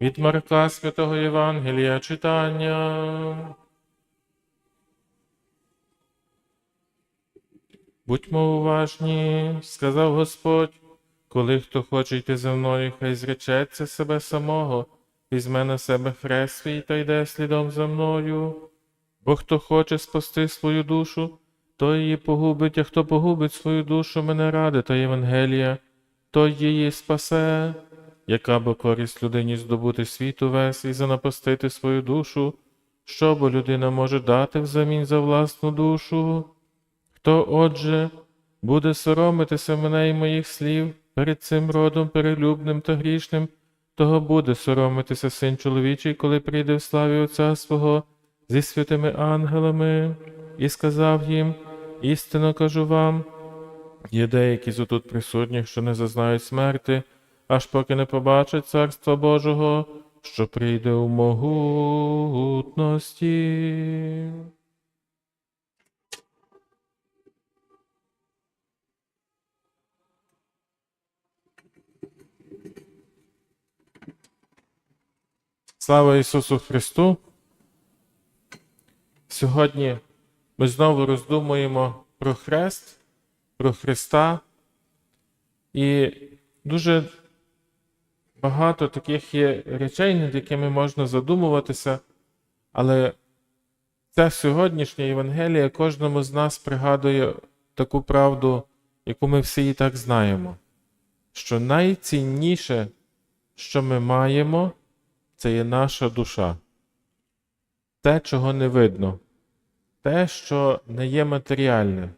Від Марка Святого Євангелія читання. Будьмо уважні, сказав Господь, коли хто хоче йти за мною, хай зречеться себе самого, візьме на себе хрест свій та йде слідом за мною. Бо хто хоче спасти свою душу, той її погубить, а хто погубить свою душу, мене ради та Євангелія, той її спасе, яка бо користь людині здобути світ увесь і занапастити свою душу, що бо людина може дати взамін за власну душу. Хто, отже, буде соромитися мене і моїх слів перед цим родом перелюбним та грішним, того буде соромитися син чоловічий, коли прийде в славі Отця свого зі святими ангелами, і сказав їм: істинно кажу вам, є деякі з отут присутніх, що не зазнають смерти, аж поки не побачать Царства Божого, що прийде у могутності. Слава Ісусу Христу! Сьогодні ми знову роздумуємо про хрест, про Христа, і дуже багато таких є речей, над якими можна задумуватися, але ця сьогоднішня Євангелія кожному з нас пригадує таку правду, яку ми всі і так знаємо, що найцінніше, що ми маємо, це є наша душа. Те, чого не видно, те, що не є матеріальне,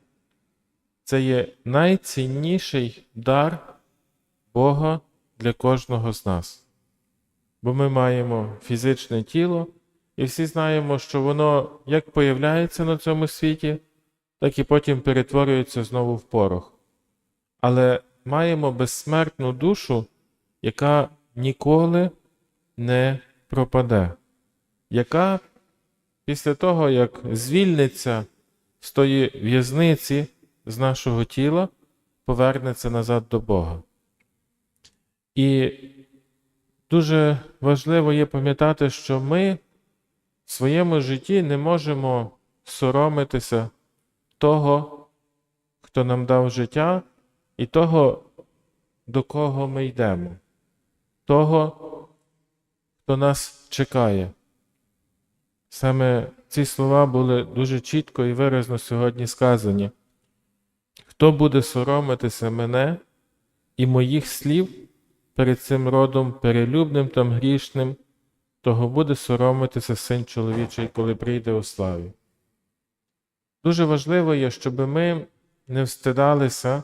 це є найцінніший дар Бога для кожного з нас. Бо ми маємо фізичне тіло, і всі знаємо, що воно як появляється на цьому світі, так і потім перетворюється знову в порох. Але маємо безсмертну душу, яка ніколи не пропаде, яка після того, як звільниться з тої в'язниці з нашого тіла, повернеться назад до Бога. І дуже важливо є пам'ятати, що ми в своєму житті не можемо соромитися того, хто нам дав життя, і того, до кого ми йдемо, того, хто нас чекає. Саме ці слова були дуже чітко і виразно сьогодні сказані. Хто буде соромитися мене і моїх слів перед цим родом перелюбним та грішним, того буде соромитися син чоловічий, коли прийде у славі. Дуже важливо є, щоб ми не встидалися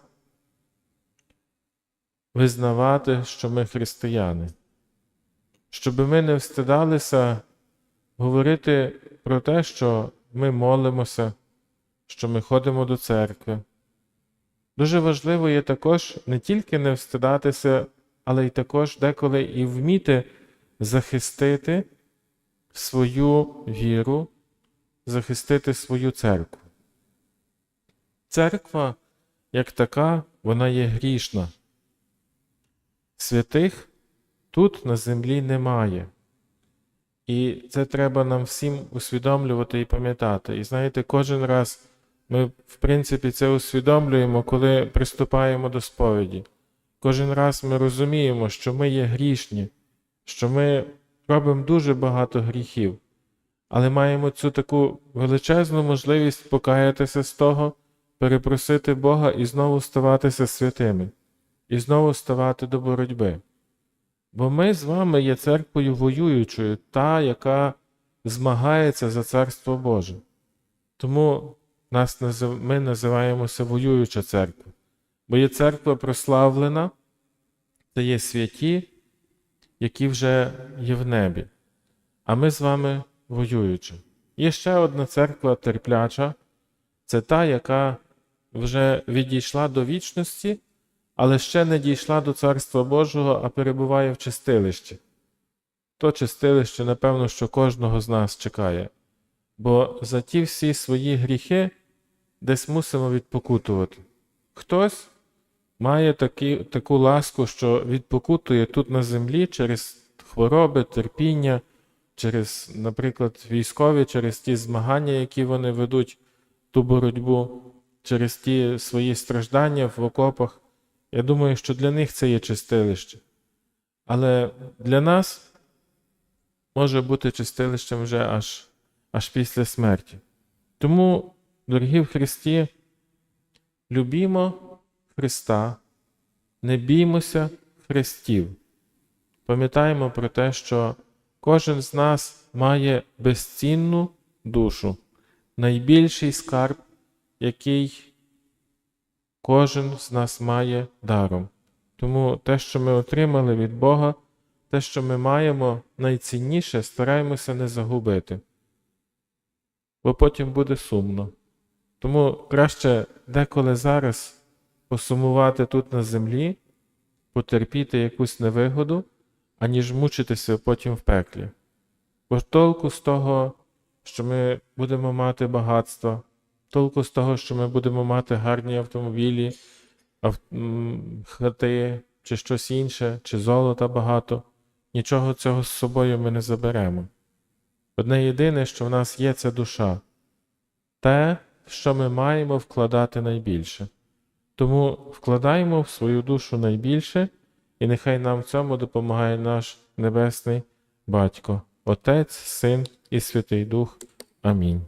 визнавати, що ми християни щоб ми не встидалися говорити про те, що ми молимося, що ми ходимо до церкви. Дуже важливо є також не тільки не встидатися, але й також деколи і вміти захистити свою віру, захистити свою церкву. Церква, як така, вона є грішна. Святих тут на землі немає. І це треба нам всім усвідомлювати і пам'ятати. І знаєте, кожен раз ми, в принципі, це усвідомлюємо, коли приступаємо до сповіді. Кожен раз ми розуміємо, що ми є грішні, що ми робимо дуже багато гріхів, але маємо цю таку величезну можливість покаятися з того, перепросити Бога і знову ставатися святими, і знову ставати до боротьби. Бо ми з вами є церквою воюючою, та, яка змагається за Царство Боже. Тому нас ми називаємося воююча церква. Бо є церква прославлена, це є святі, які вже є в небі. А ми з вами воююча. Є ще одна церква терпляча, це та, яка вже відійшла до вічності але ще не дійшла до Царства Божого, а перебуває в чистилищі. То чистилище, напевно, що кожного з нас чекає, бо за ті всі свої гріхи десь мусимо відпокутувати. Хтось має такі, таку ласку, що відпокутує тут на землі через хвороби, терпіння, через, наприклад, військові, через ті змагання, які вони ведуть, ту боротьбу, через ті свої страждання в окопах. Я думаю, що для них це є чистилище. Але для нас може бути чистилищем вже аж, аж після смерті. Тому, дорогі в Христі, любімо Христа, не біймося Христів. Пам'ятаємо про те, що кожен з нас має безцінну душу, найбільший скарб, який кожен з нас має даром. Тому те, що ми отримали від Бога, те, що ми маємо найцінніше, стараємося не загубити, бо потім буде сумно. Тому краще деколи зараз посумувати тут на землі, потерпіти якусь невигоду, аніж мучитися потім в пеклі. Бо толку з того, що ми будемо мати багатство, толку з того, що ми будемо мати гарні автомобілі, ав... хати чи щось інше, чи золота багато, нічого цього з собою ми не заберемо. Одне єдине, що в нас є, це душа, те, що ми маємо вкладати найбільше. Тому вкладаємо в свою душу найбільше, і нехай нам в цьому допомагає наш Небесний Батько, Отець, Син і Святий Дух. Амінь.